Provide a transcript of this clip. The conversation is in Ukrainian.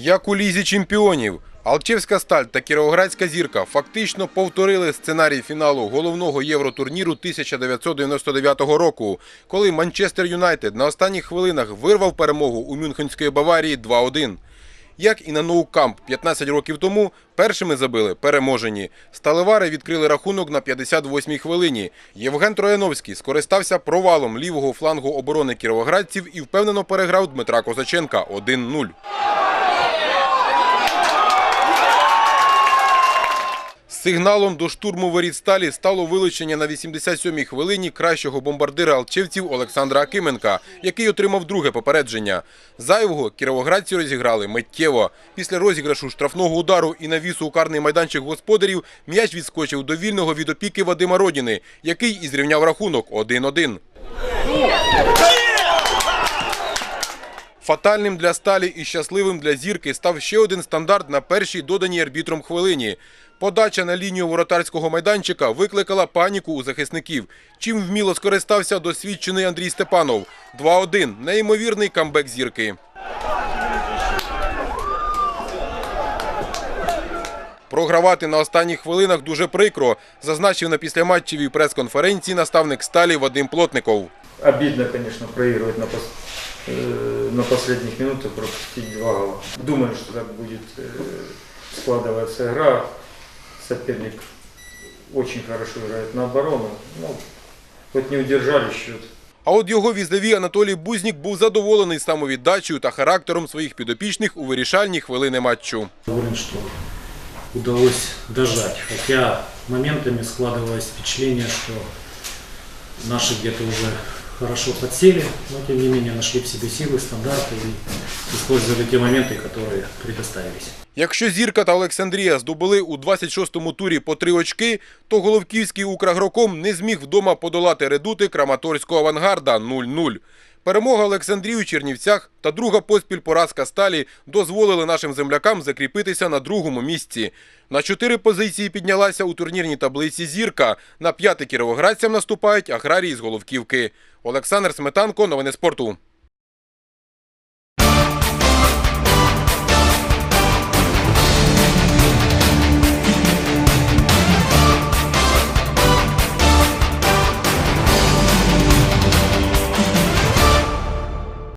Як у лізі чемпіонів, Алчевська сталь та Кіровоградська зірка фактично повторили сценарій фіналу головного євротурніру 1999 року, коли Манчестер Юнайтед на останніх хвилинах вирвав перемогу у Мюнхенської Баварії 2-1. Як і на ноукамп 15 років тому, першими забили переможені. Сталевари відкрили рахунок на 58-й хвилині. Євген Трояновський скористався провалом лівого флангу оборони кіровоградців і впевнено переграв Дмитра Козаченка 1-0. Сигналом до штурму воріт сталі стало вилучення на 87-й хвилині кращого бомбардира алчевців Олександра Акименка, який отримав друге попередження. Зайвого кіровоградці розіграли миттєво. Після розіграшу штрафного удару і навісу у карний майданчик господарів м'яч відскочив до вільного від опіки Вадима Родіни, який і зрівняв рахунок 1-1. Фатальним для сталі і щасливим для зірки став ще один стандарт на першій доданій арбітром хвилині. Подача на лінію воротарського майданчика викликала паніку у захисників. Чим вміло скористався досвідчений Андрій Степанов. 2-1. Неймовірний камбек зірки. Програвати на останніх хвилинах дуже прикро, зазначив на післяматчевій прес-конференції наставник сталі Вадим Плотников. Обидно, конечно, проигрывать на, на последних минутах, пропустить два гола. Думаю, что так будет э, складываться игра. Соперник очень хорошо играет на оборону. Ну, хоть не удержали счет. А от його візаві Анатолій Бузнік був задоволений самовіддачею та характером своїх підопічних у вирішальні хвилини матчу. Доволен, что удалось дожать. Хотя моментами складывалось впечатление, что наши где-то уже хорошо подсели, но тем не менее нашли в себе силы, стандарты и использовали те моменты, которые предоставились. Якщо Зірка та Олександрія здобули у 26-му турі по три очки, то Головківський Украгроком не зміг вдома подолати редути Краматорського авангарда 0-0. Перемога Олександрії у Чернівцях та друга поспіль поразка сталі дозволили нашим землякам закріпитися на другому місці. На чотири позиції піднялася у турнірній таблиці Зірка. На п'яти кіровоградцям наступають аграрії з Головківки. Олександр Сметанко, новини спорту.